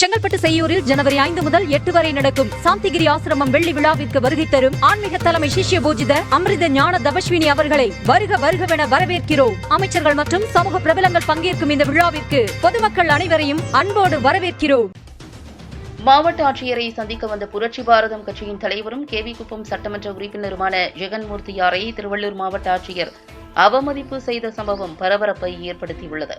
செங்கல்பட்டு செய்யூரில் ஜனவரி ஐந்து முதல் எட்டு வரை நடக்கும் சாந்திகிரி ஆசிரமம் வெள்ளி விழாவிற்கு வருகை தரும் ஆன்மீக தலைமை சிஷ்ய பூஜித அமிர்த ஞான தபஸ்வினி அவர்களை வருக வருகவென வரவேற்கிறோம். அமைச்சர்கள் மற்றும் சமூக பிரபலங்கள் பங்கேற்கும் இந்த விழாவிற்கு பொதுமக்கள் அனைவரையும் அன்போடு வரவேற்கிறோம். மாவட்ட ஆட்சியரை சந்திக்க வந்த புரட்சி பாரதம் கட்சியின் தலைவரும் கேவி குப்பம் சட்டமன்ற உறுப்பினருமான ஜெகன்மூர்த்தியாரை திருவள்ளூர் மாவட்ட ஆட்சியர் அவமதிப்பு செய்த சம்பவம் பரபரப்பை ஏற்படுத்தியுள்ளது.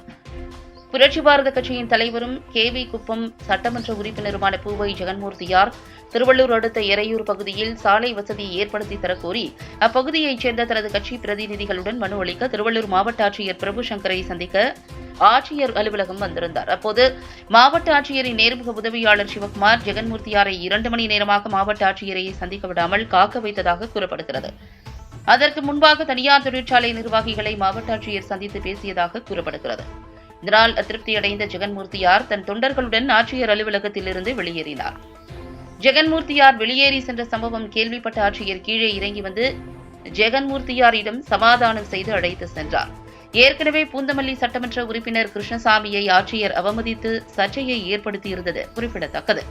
புரட்சி பாரத கட்சியின் தலைவரும் கே வி குப்பம் சட்டமன்ற உறுப்பினருமான பூவை ஜெகன்மூர்த்தியார் திருவள்ளூர் அடுத்த எறையூர் பகுதியில் சாலை வசதியை ஏற்படுத்தி தரக்கோரி அப்பகுதியைச் சேர்ந்த தனது கட்சி பிரதிநிதிகளுடன் மனு அளிக்க திருவள்ளூர் மாவட்ட ஆட்சியர் பிரபு சங்கரை சந்திக்க ஆட்சியர் அலுவலகம் வந்திருந்தார். அப்போது மாவட்ட ஆட்சியரின் நேர்முக உதவியாளர் சிவகுமார் ஜெகன்மூர்த்தியாரை இரண்டு மணி நேரமாக மாவட்ட ஆட்சியரை சந்திக்க விடாமல் காக்க வைத்ததாக கூறப்படுகிறது. அதற்கு முன்பாக தனியார் தொழிற்சாலை நிர்வாகிகளை மாவட்ட ஆட்சியர் சந்தித்து பேசியதாக கூறப்படுகிறது. இதனால் அதிருப்தியடைந்த ஜெகன்மூர்த்தியார் தன் தொண்டர்களுடன் ஆட்சியர் அலுவலகத்திலிருந்து வெளியேறினார். ஜெகன்மூர்த்தியார் வெளியேறி சென்ற சம்பவம் கேள்விப்பட்ட ஆட்சியர் கீழே இறங்கி வந்து ஜெகன்மூர்த்தியாரிடம் சமாதானம் செய்து அழைத்து சென்றார். ஏற்கனவே பூந்தமல்லி சட்டமன்ற உறுப்பினர் கிருஷ்ணசாமியை ஆட்சியர் அவமதித்து சர்ச்சையை ஏற்படுத்தியிருந்தது குறிப்பிடத்தக்கது.